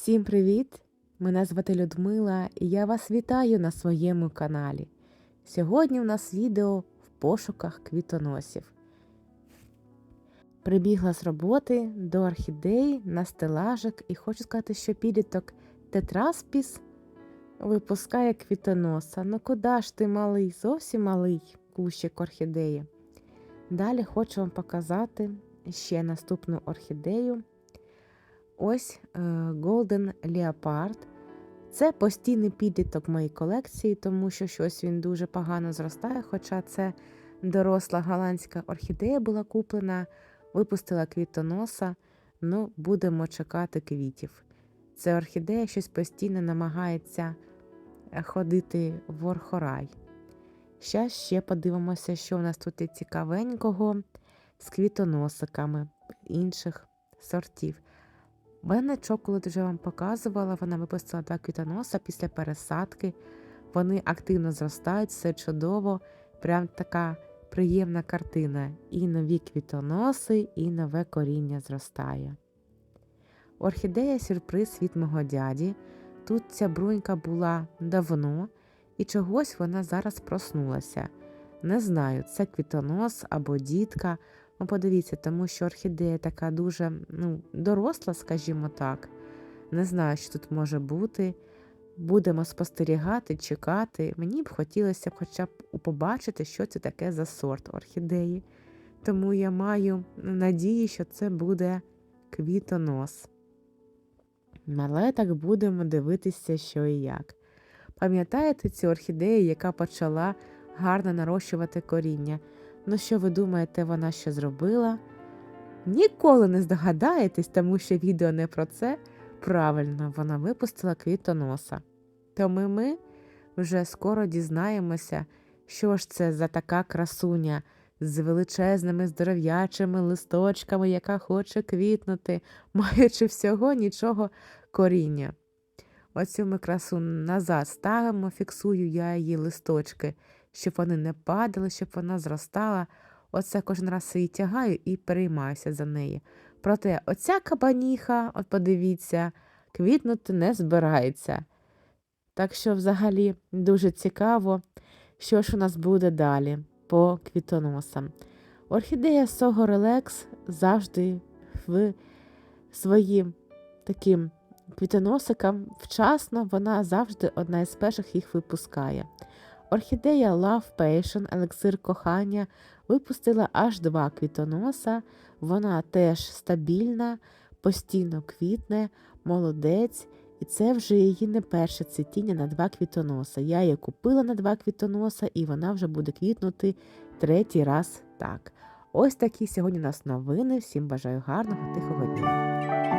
Всім привіт! Мене звати Людмила і я вас вітаю на своєму каналі. Сьогодні у нас відео в пошуках квітоносів. Прибігла з роботи до орхідеї на стелажик і хочу сказати, що підліток тетраспіс випускає квітоноса. Ну куди ж ти малий? Зовсім малий кущик орхідеї. Далі хочу вам показати ще наступну орхідею. Ось е, Golden Leopard. Це постійний підліток моїй колекції, тому що щось він дуже погано зростає. Хоча це доросла голландська орхідея була куплена, випустила квітоноса. Ну, будемо чекати квітів. Це орхідея щось постійно намагається е, ходити в орхорай. Зараз ще подивимося, що у нас тут є цікавенького з квітоносиками інших сортів. Мене чоколад вже вам показувала, вона випустила два квітоноса після пересадки. Вони активно зростають, все чудово, прям така приємна картина. І нові квітоноси, і нове коріння зростає. Орхідея сюрприз від мого дяді. Тут ця брунька була давно, і чогось вона зараз проснулася. Не знаю, це квітонос або дітка. Ну, подивіться, тому що орхідея така дуже ну, доросла, скажімо так. Не знаю, що тут може бути. Будемо спостерігати, чекати. Мені б хотілося б хоча б побачити, що це таке за сорт орхідеї. Тому я маю надії, що це буде квітонос. Але так будемо дивитися, що і як. Пам'ятаєте цю орхідею, яка почала гарно нарощувати коріння? Ну, що ви думаєте, вона що зробила? Ніколи не здогадаєтесь, тому що відео не про це. Правильно, вона випустила квітоноса. Тому ми вже скоро дізнаємося, що ж це за така красуня з величезними здоров'ячими листочками, яка хоче квітнути, маючи всього нічого коріння. Оцю ми красу назад ставимо, фіксую я її листочки щоб вони не падали, щоб вона зростала. Оце кожен раз її тягаю і переймаюся за неї. Проте оця кабаніха, от подивіться, квітнути не збирається. Так що, взагалі, дуже цікаво, що ж у нас буде далі по квітоносам. Орхідея Сого Релекс завжди в своїм таким квітоносикам вчасно вона завжди одна із перших їх випускає. Орхідея Love Passion, елексир кохання, випустила аж два квітоноса. Вона теж стабільна, постійно квітне, молодець, і це вже її не перше цвітіння на два квітоноса. Я її купила на два квітоноса, і вона вже буде квітнути третій раз так. Ось такі сьогодні у нас новини. Всім бажаю гарного, тихого дня.